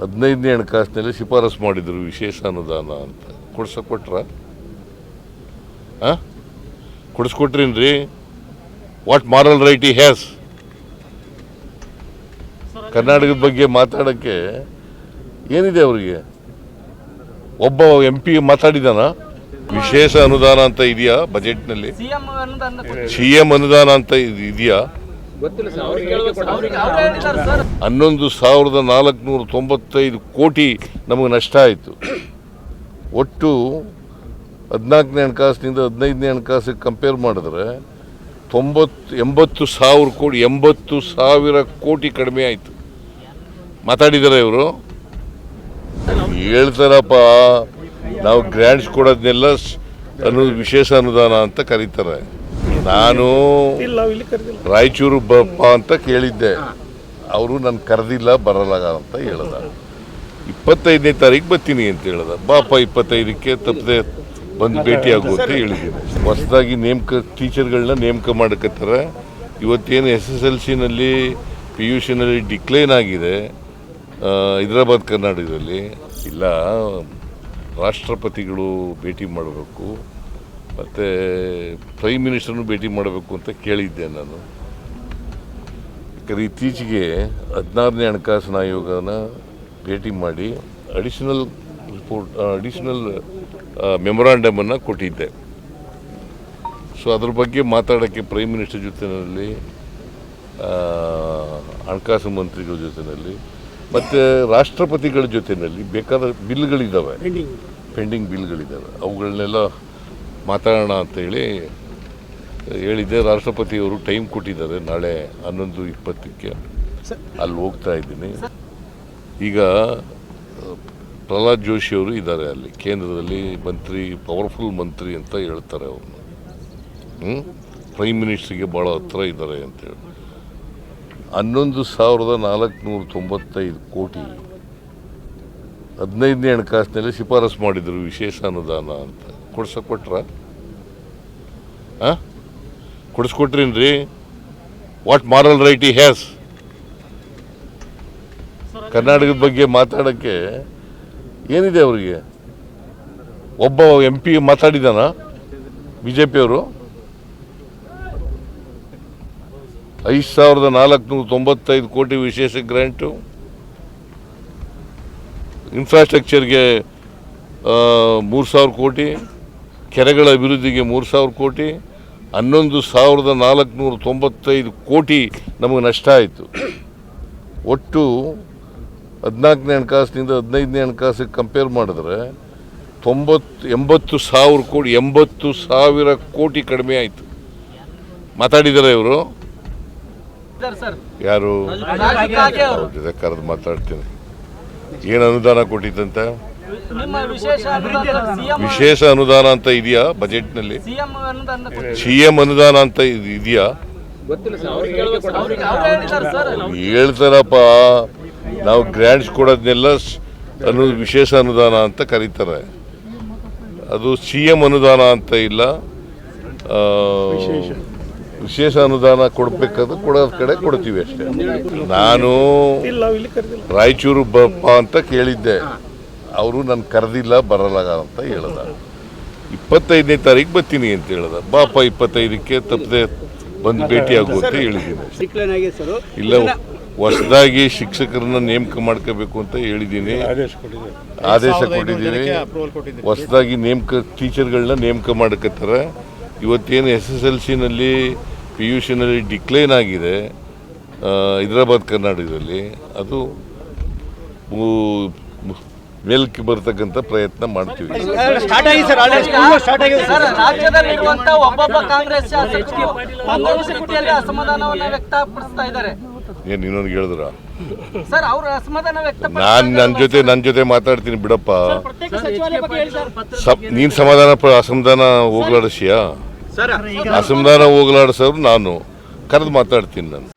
ಹದಿನೈದನೇ ಹಣಕಾಸಿನಲ್ಲಿ ಶಿಫಾರಸು ಮಾಡಿದರು ವಿಶೇಷ ಅನುದಾನ ಅಂತ. ಕೊಡ್ಸ ಕೊಟ್ರ ಕೊಡಿಸ್ಕೊಟ್ರೇನ್ರಿ? What moral right he has ಕರ್ನಾಟಕದ ಬಗ್ಗೆ ಮಾತಾಡೋಕ್ಕೆ ಏನಿದೆ ಅವರಿಗೆ? ಒಬ್ಬ ಎಂ ಪಿ ಮಾತಾಡಿದಾನ? ವಿಶೇಷ ಅನುದಾನ ಅಂತ ಇದೆಯಾ ಬಜೆಟ್ನಲ್ಲಿ? ಸಿಎಂ ಅನುದಾನ ಕೊಟ್ಟು- ಸಿ ಎಂ ಅನುದಾನ ಅಂತ ಇದ್- ಇದೆಯಾ? ಹನ್ನೊಂದು ಸಾವಿರದ ನಾಲ್ಕುನೂರ ತೊಂಬತ್ತೈದು ಕೋಟಿ ನಮಗೆ ನಷ್ಟ ಆಯಿತು. ಒಟ್ಟು ಹದಿನಾಲ್ಕನೇ ಹಣಕಾಸಿನಿಂದ ಹದಿನೈದನೇ ಹಣಕಾಸಿಗೆ ಕಂಪೇರ್ ಮಾಡಿದ್ರೆ ತೊಂಬತ್ತು ಎಂಬತ್ತು ಸಾವಿರ ಕೋಟಿ ಎಂಬತ್ತು ಸಾವಿರ ಕೋಟಿ ಕಡಿಮೆ ಆಯಿತು. ಮಾತಾಡಿದ್ದಾರೆ ಇವರು. ಹೇಳ್ತಾರಪ್ಪ ನಾವು ಗ್ರ್ಯಾಂಡ್ಸ್ ಕೊಡೋದನ್ನೆಲ್ಲ ಸ್- ಅನು ವಿಶೇಷ ಅನುದಾನ ಅಂತ ಕರೀತಾರೆ. ನಾನು ರಾಯಚೂರು ಬಪ್ಪ ಅಂತ ಕೇಳಿದ್ದೆ. ಅವರು ನನ್ನ ಕರೆದಿಲ್ಲ ಬರಲ್ಲ ಅಂತ ಹೇಳ್ದ. ಇಪ್ಪತ್ತೈದನೇ ತಾರೀಕು ಬರ್ತೀನಿ ಅಂತ ಹೇಳ್ದ. ಬಾಪ ಇಪ್ಪತ್ತೈದಕ್ಕೆ ತಪ್ಪದೆ ಬಂದು ಭೇಟಿಯಾಗು ಅಂತ ಹೇಳಿದ್ದೀನಿ. ಹೊಸದಾಗಿ ನೇಮಕ ಟೀಚರ್ಗಳನ್ನ ನೇಮಕ ಮಾಡಕತ್ತಾರೆ. ಇವತ್ತೇನು ಎಸ್ ಎಸ್ ಎಲ್ ಸಿನಲ್ಲಿ ಪಿ ಯು ಸಿನಲ್ಲಿ ಡಿಕ್ಲೈನ್ ಆಗಿದೆ ಹೈದ್ರಾಬಾದ್ ಹೈದರಾಬಾದ್ ಕರ್ನಾಟಕದಲ್ಲಿ. ಇಲ್ಲ ರಾಷ್ಟ್ರಪತಿಗಳು ಭೇಟಿ ಮಾಡಬೇಕು. ಮತ್ತು ಪ್ರೈಮ್ ಮಿನಿಸ್ಟರ್ನು ಭೇಟಿ ಮಾಡಬೇಕು ಅಂತ ಕೇಳಿದ್ದೆ ನಾನು. ಯಾಕಂದರೆ ಇತ್ತೀಚೆಗೆ ಹದಿನಾರನೇ ಹಣಕಾಸಿನ ಆಯೋಗನ ಭೇಟಿ ಮಾಡಿ ಅಡಿಷನಲ್ ರಿಪೋರ್ಟ್ ಅಡಿಷನಲ್ ಮೆಮೊರಾಂಡಮನ್ನು ಕೊಟ್ಟಿದ್ದೆ. ಸೊ ಅದ್ರ ಬಗ್ಗೆ ಮಾತಾಡೋಕ್ಕೆ ಪ್ರೈಮ್ ಮಿನಿಸ್ಟರ್ ಜೊತೆಯಲ್ಲಿ ಹಣಕಾಸು ಮಂತ್ರಿಗಳ ಜೊತೆಯಲ್ಲಿ ಮತ್ತು ರಾಷ್ಟ್ರಪತಿಗಳ ಜೊತೆಯಲ್ಲಿ ಬೇಕಾದ ಬಿಲ್ಗಳಿದ್ದಾವೆ ಪೆಂಡಿಂಗ್ ಬಿಲ್ಗಳಿದ್ದಾವೆ ಅವುಗಳನ್ನೆಲ್ಲ ಮಾತಾಡೋಣ ಅಂತೇಳಿ ಹೇಳಿದ್ದೆ. ರಾಷ್ಟ್ರಪತಿಯವರು ಟೈಮ್ ಕೊಟ್ಟಿದ್ದಾರೆ. ನಾಳೆ ಹನ್ನೊಂದು ಇಪ್ಪತ್ತಕ್ಕೆ ಅಲ್ಲಿ ಹೋಗ್ತಾ ಇದ್ದೀನಿ. ಈಗ ಪ್ರಹ್ಲಾದ್ ಜೋಶಿ ಅವರು ಇದ್ದಾರೆ ಅಲ್ಲಿ. ಕೇಂದ್ರದಲ್ಲಿ ಮಂತ್ರಿ ಪವರ್ಫುಲ್ ಮಂತ್ರಿ ಅಂತ ಹೇಳ್ತಾರೆ ಅವ್ರನ್ನ. ಹ್ಞೂ ಪ್ರೈಮ್ ಮಿನಿಸ್ಟ್ರಿಗೆ ಭಾಳ ಹತ್ರ ಇದ್ದಾರೆ ಅಂತೇಳಿ ಹನ್ನೊಂದು ಸಾವಿರದ ನಾಲ್ಕುನೂರ ತೊಂಬತ್ತೈದು ಕೋಟಿ. ಹದಿನೈದನೇ ಹಣಕಾಸಿನಲ್ಲಿ ಶಿಫಾರಸು ಮಾಡಿದರು ವಿಶೇಷ ಅನುದಾನ ಅಂತ. ಕೊಡ್ಸ ಕೊಟ್ರ ಕೊಡಿಸ್ಕೊಟ್ರೇನ್ರಿ? What moral right he has ಕರ್ನಾಟಕದ ಬಗ್ಗೆ ಮಾತಾಡೋಕ್ಕೆ ಏನಿದೆ ಅವರಿಗೆ? ಒಬ್ಬ ಎಂ ಪಿ ಮಾತಾಡಿದಾನ? ಬಿ ಜೆ ಪಿಯವರು ಐದು ಸಾವಿರದ ನಾಲ್ಕುನೂರ ತೊಂಬತ್ತೈದು ಕೋಟಿ ವಿಶೇಷ ಗ್ರ್ಯಾಂಟು. ಇನ್ಫ್ರಾಸ್ಟ್ರಕ್ಚರ್ಗೆ ಮೂರು ಸಾವಿರ ಕೋಟಿ. ಕೆರೆಗಳ ಅಭಿವೃದ್ಧಿಗೆ ಮೂರು ಸಾವಿರ ಕೋಟಿ ಹನ್ನೊಂದು ಸಾವಿರದ ನಾಲ್ಕುನೂರ ತೊಂಬತ್ತೈದು ಕೋಟಿ ನಮಗೆ ನಷ್ಟ ಆಯಿತು. ಒಟ್ಟು ಹದಿನಾಲ್ಕನೇ ಹಣಕಾಸಿನಿಂದ ಹದಿನೈದನೇ ಹಣಕಾಸಿಗೆ ಕಂಪೇರ್ ಮಾಡಿದ್ರೆ ತೊಂಬತ್ತು ಎಂಬತ್ತು ಸಾವಿರ ಕೋಟಿ ಎಂಬತ್ತು ಸಾವಿರ ಕೋಟಿ ಕಡಿಮೆ ಆಯಿತು. ಮಾತಾಡಿದ್ದಾರೆ ಇವರು? ಯಾರು? ಮಾತಾಡ್ತೀನಿ. ಏನು ಅನುದಾನ ಕೊಟ್ಟಿದ್ದಂತೆ? ವಿಶೇಷ ಅನುದಾನ ವಿಶೇಷ ಅನುದಾನ ಅಂತ ಇದೆಯಾ ಬಜೆಟ್ನಲ್ಲಿ? ಸಿಎಂ ಅನುದಾನ ಕೊಟ್ಟು- ಸಿ ಎಂ ಅನುದಾನ ಅಂತ ಇದ್- ಇದೆಯಾ? ಹೇಳ್ತಾರಪ್ಪ. ನಾವು ಗ್ರ್ಯಾಂಡ್ಸ್ ಕೊಡೋದನ್ನೆಲ್ಲ ಸ್- ಅನು ವಿಶೇಷ ಅನುದಾನ ಅಂತ ಕರೀತಾರೆ. ಅದು ಸಿ ಎಂ ಅನುದಾನ ಅಂತ ಇಲ್ಲ. ಆ, ವಿಶೇಷ. ಅನುದಾನ ಕೊಡಬೇಕಾದ್ರೆ ಕೊಡೋದ್ ಕಡೆ ಕೊಡ್ತೀವಿ ಅಷ್ಟೇ. ನಾನು ರಾಯಚೂರು ಬಪ್ಪ ಅಂತ ಕೇಳಿದ್ದೆ. ಅವರು ನನ್ನ ಕರೆದಿಲ್ಲ ಬರಲ್ಲ ಅಂತ ಹೇಳ್ದ. ಇಪ್ಪತ್ತೈದನೇ ತಾರೀಕು ಬರ್ತೀನಿ ಅಂತ ಹೇಳ್ದ. ಬಾಪ ಇಪ್ಪತ್ತೈದಕ್ಕೆ ತಪ್ಪದೆ ಬಂದು ಭೇಟಿಯಾಗು ಅಂತ ಹೇಳಿದ್ದೀನಿ. ಆಗಿದೆ ಸರ್. ಇಲ್ಲ ಹೊಸದಾಗಿ ಶಿಕ್ಷಕರನ್ನ ನೇಮಕ ಮಾಡ್ಕೋಬೇಕು ಅಂತ ಹೇಳಿದ್ದೀನಿ. ಆದೇಶ ಕೊಟ್ಟಿದ್ದೀನಿ ಹೊಸದಾಗಿ ನೇಮಕ ಟೀಚರ್ಗಳನ್ನ ನೇಮಕ ಮಾಡ್ಕತ್ತಾರ. ಇವತ್ತೇನು ಎಸ್ ಎಸ್ ಎಲ್ ಸಿನಲ್ಲಿ ಪಿ ಯು ಸಿನಲ್ಲಿ ಡಿಕ್ಲೈನ್ ಆಗಿದೆ ಹೈದರಾಬಾದ್ ಕರ್ನಾಟಕದಲ್ಲಿ. ಅದು ಮೇಲಕ್ಕೆ ಬರ್ತಕ್ಕಂಥ ಪ್ರಯತ್ನ ಮಾಡ್ತೀವಿ. ಸ್ಟಾರ್ಟ್ ಆಗಿದೆ ಸರ್ ಆಲ್ರೆಡಿ ಸ್ಟಾರ್ಟ್ ಆಗಿದೆ ಸರ್ ರಾಜ್ಯದಲ್ಲಿರುವಂತ ಒಬ್ಬೊಬ್ಬ ಕಾಂಗ್ರೆಸ್ ಶಾಸಕರು ಒಂದೊಂದು ಸ್ಥಿತಿಯಲ್ಲಿ ಅಸಮಾಧಾನವನ್ನ ವ್ಯಕ್ತಪಡಿಸ್ತಾ ಇದ್ದಾರೆ. ಏನು ಇನ್ನೊಂದು ಹೇಳಿದ್ರ? ನಾನು ನನ್ನ ಜೊತೆ ನನ್ನ ಜೊತೆ ಮಾತಾಡ್ತೀನಿ ಬಿಡಪ್ಪ. ನೀನ್ ಸಮಾಧಾನ ಪ- ಅಸಮಾಧಾನ ಹೋಗ್ಲಾಡಿಸಿಯಾ? ಸರ್ ಅಸಮಾಧಾನ ಹೋಗ್ಲಾಡಿಸೋರು ನಾನು. ಕರೆದು ಮಾತಾಡ್ತೀನಿ ನಾನು.